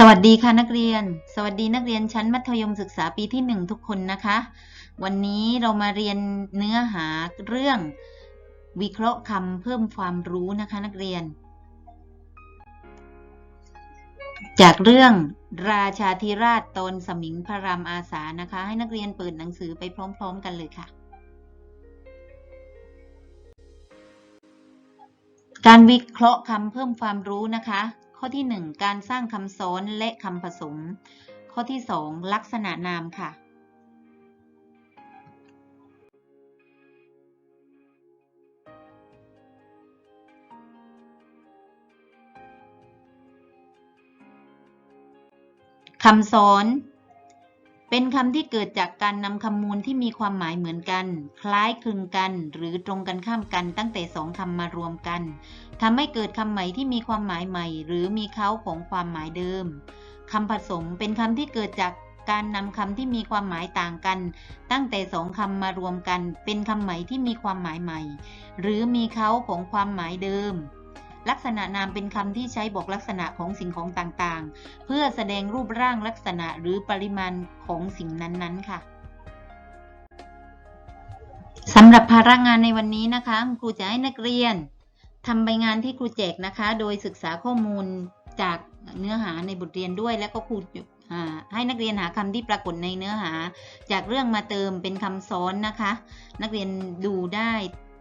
สวัสดีค่ะนักเรียน สวัสดีนักเรียนชั้นมัธยมศึกษาปีที่ 1 ทุกคนนะคะ วันนี้เรามาเรียนเนื้อหาเรื่องวิเคราะห์คำเพิ่มความรู้นะคะนักเรียน จากเรื่องราชาธิราชตนสมิงพระรามอาสานะคะ ให้นักเรียนเปิดหนังสือไปพร้อม ๆ กันเลยค่ะ การวิเคราะห์คำเพิ่มความรู้นะคะ ข้อที่ 1 การสร้างคำซ้อนและคำผสม ข้อที่ 2 ลักษณะนามค่ะ คำซ้อน เป็นคำที่เกิดจากการนำคำมูลที่มีความหมายเหมือนกัน คล้ายคลึงกัน หรือตรงกันข้ามกันตั้งแต่สองคำมารวมกันทำให้เกิดคำใหม่ที่มีความหมายใหม่ หรือมีเขาของความหมายเดิมคำผสมเป็นคำที่เกิดจากการนำคำที่มีความหมายต่างกัน ตั้งแต่สองคำมารวมกัน เป็นคำใหม่ที่มีความหมายใหม่ หรือมีเขาของความหมายเดิม ลักษณะนามเป็นคำที่ใช้บอกลักษณะของสิ่งของต่างๆ เพื่อแสดงรูปร่างลักษณะหรือปริมาณของสิ่งนั้นๆ ค่ะสำหรับภาระงานในวันนี้นะคะครูจะให้นักเรียนทำใบงานที่ครูแจกนะคะ โดยศึกษาข้อมูลจากเนื้อหาในบทเรียนด้วย และก็ครูอ่าให้นักเรียนหาคำที่ปรากฏในเนื้อหา จากเรื่องมาเติมเป็นคำซ้อนนะคะ นักเรียนดูได้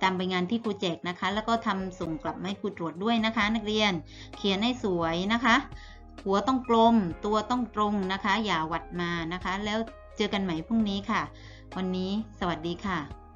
ตามใบงานที่ครูแจกนะคะ แล้วก็ทำส่งกลับมาให้ครูตรวจด้วยนะคะ นักเรียนเขียนให้สวยนะคะ หัวต้องกลม ตัวต้องตรงนะคะ อย่าหวัดมานะคะ แล้วเจอกันใหม่พรุ่งนี้ค่ะ วันนี้สวัสดีค่ะ